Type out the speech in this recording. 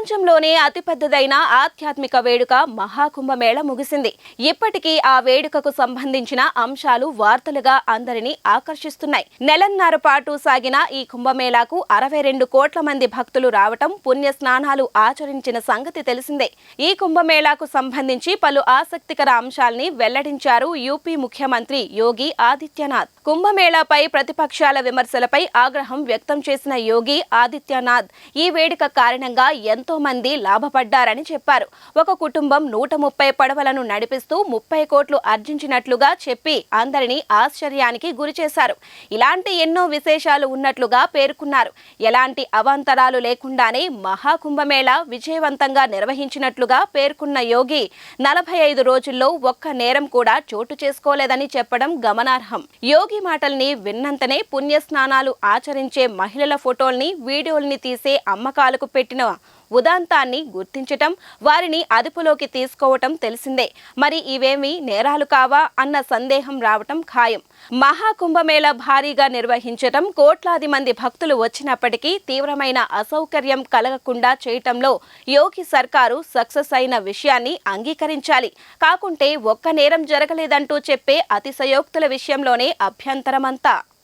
ప్రపంచంలోనే అతిపెద్దదైన ఆధ్యాత్మిక వేడుక మహాకుంభమేళ ముగిసింది. ఇప్పటికీ ఆ వేడుకకు సంబంధించిన అంశాలు వార్తలుగా అందరినీ ఆకర్షిస్తున్నాయి. నెలన్నర పాటు సాగిన ఈ కుంభమేళాకు అరవై రెండు కోట్ల మంది భక్తులు రావటం పుణ్య స్నానాలు ఆచరించిన సంగతి తెలిసిందే. ఈ కుంభమేళాకు సంబంధించి పలు ఆసక్తికర అంశాల్ని వెల్లడించారు యూపీ ముఖ్యమంత్రి యోగి ఆదిత్యనాథ్. కుంభమేళాపై ప్రతిపక్షాల విమర్శలపై ఆగ్రహం వ్యక్తం చేసిన యోగి ఆదిత్యనాథ్ ఈ వేడుక కారణంగా ఎంతో మంది లాభపడ్డారని చెప్పారు. ఒక కుటుంబం నూట ముప్పై పడవలను నడిపిస్తూ ముప్పై కోట్లు ఆర్జించినట్లుగా చెప్పి అందరినీ ఆశ్చర్యానికి గురిచేశారు ఇలాంటి ఎన్నో విశేషాలు ఉన్నట్లుగా పేర్కొన్నారు. ఎలాంటి అవాంతరాలు లేకుండానే మహాకుంభమేళ విజయవంతంగా నిర్వహించినట్లుగా పేర్కొన్న యోగి నలభై ఐదు రోజుల్లో ఒక్క నేరం కూడా చోటు చేసుకోలేదని చెప్పడం గమనార్హం. యోగి మాటల్ని విన్నంతనే పుణ్యస్నానాలు ఆచరించే మహిళల ఫోటోల్ని వీడియోల్ని తీసే అమ్మకాలకు పెట్టిన ఉదాంతాన్ని గుర్తించటం వారిని అదుపులోకి తీసుకోవటం తెలిసిందే. మరి ఇవేమీ నేరాలు కావా అన్న సందేహం రావటం ఖాయం. మహాకుంభమేళ భారీగా నిర్వహించటం కోట్లాది మంది భక్తులు వచ్చినప్పటికీ తీవ్రమైన అసౌకర్యం కలగకుండా చేయటంలో యోగి సర్కారు సక్సెస్ అయిన విషయాన్ని అంగీకరించాలి. కాకుంటే ఒక్క నేరం జరగలేదంటూ చెప్పే అతిశయోక్తుల విషయంలోనే అభ్యంతరమంతా.